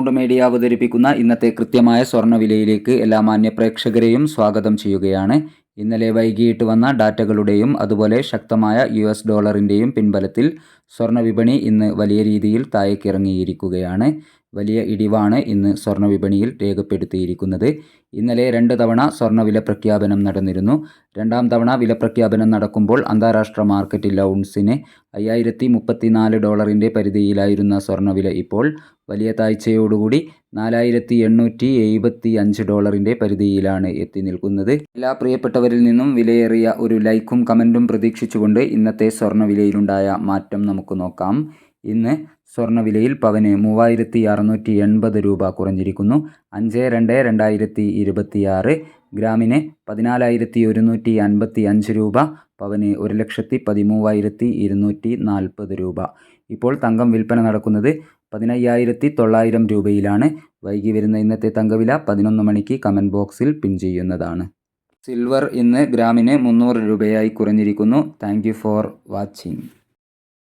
Round media അവതരിപ്പിക്കുന്ന ഇന്നത്തെ കൃത്യമായ സ്വർണവിലയിലേക്ക് എല്ലാ മാന്യപ്രേക്ഷകരെയും സ്വാഗതം ചെയ്യുകയാണ്. ഇന്നലെ വൈകിട്ട് വന്ന ഡാറ്റകളുടെയും അതുപോലെ ശക്തമായ യു എസ് ഡോളറിന്റെയും പിൻബലത്തിൽ സ്വർണ വിപണി ഇന്ന് വലിയ രീതിയിൽ താഴേക്കിറങ്ങിയിരിക്കുകയാണ്. വലിയ ഇടിവാണ് ഇന്ന് സ്വർണ വിപണിയിൽ രേഖപ്പെടുത്തിയിരിക്കുന്നത്. ഇന്നലെ രണ്ട് തവണ സ്വർണവില പ്രഖ്യാപനം നടന്നിരുന്നു. രണ്ടാം തവണ വില പ്രഖ്യാപനം നടക്കുമ്പോൾ അന്താരാഷ്ട്ര മാർക്കറ്റിൽ ഔൺസിന് അയ്യായിരത്തി മുപ്പത്തിനാല് ഡോളറിന്റെ പരിധിയിലായിരുന്ന സ്വർണവില ഇപ്പോൾ വലിയ താഴ്ചയോടുകൂടി നാലായിരത്തി എണ്ണൂറ്റി എഴുപത്തി അഞ്ച് ഡോളറിന്റെ പരിധിയിലാണ് എത്തി നിൽക്കുന്നത്. എല്ലാ പ്രിയപ്പെട്ടവരിൽ നിന്നും വിലയേറിയ ഒരു ലൈക്കും കമന്റും പ്രതീക്ഷിച്ചുകൊണ്ട് ഇന്നത്തെ സ്വർണവിലയിലുണ്ടായ മാറ്റം നമുക്ക് നോക്കാം. ഇന്ന് സ്വർണവിലയിൽ പവന് മൂവായിരത്തി അറുന്നൂറ്റി എൺപത് രൂപ കുറഞ്ഞിരിക്കുന്നു. അഞ്ച് രണ്ട് രണ്ടായിരത്തി ഇരുപത്തിയാറ് ഗ്രാമിന് പതിനാലായിരത്തി ഒരുന്നൂറ്റി അൻപത്തി അഞ്ച് രൂപ പവന് ഒരു ലക്ഷത്തി പതിമൂവായിരത്തി ഇരുന്നൂറ്റി നാൽപ്പത് രൂപ. ഇപ്പോൾ തങ്കം വിൽപ്പന നടക്കുന്നത് പതിനയ്യായിരത്തി തൊള്ളായിരം രൂപയിലാണ്. വൈകി വരുന്ന ഇന്നത്തെ തങ്കവില പതിനൊന്ന് മണിക്ക് കമന്റ് ബോക്സിൽ പിൻ ചെയ്യുന്നതാണ്. സിൽവർ ഇന്ന് ഗ്രാമിന് മുന്നൂറ് രൂപയായി കുറഞ്ഞിരിക്കുന്നു. Thank for watching.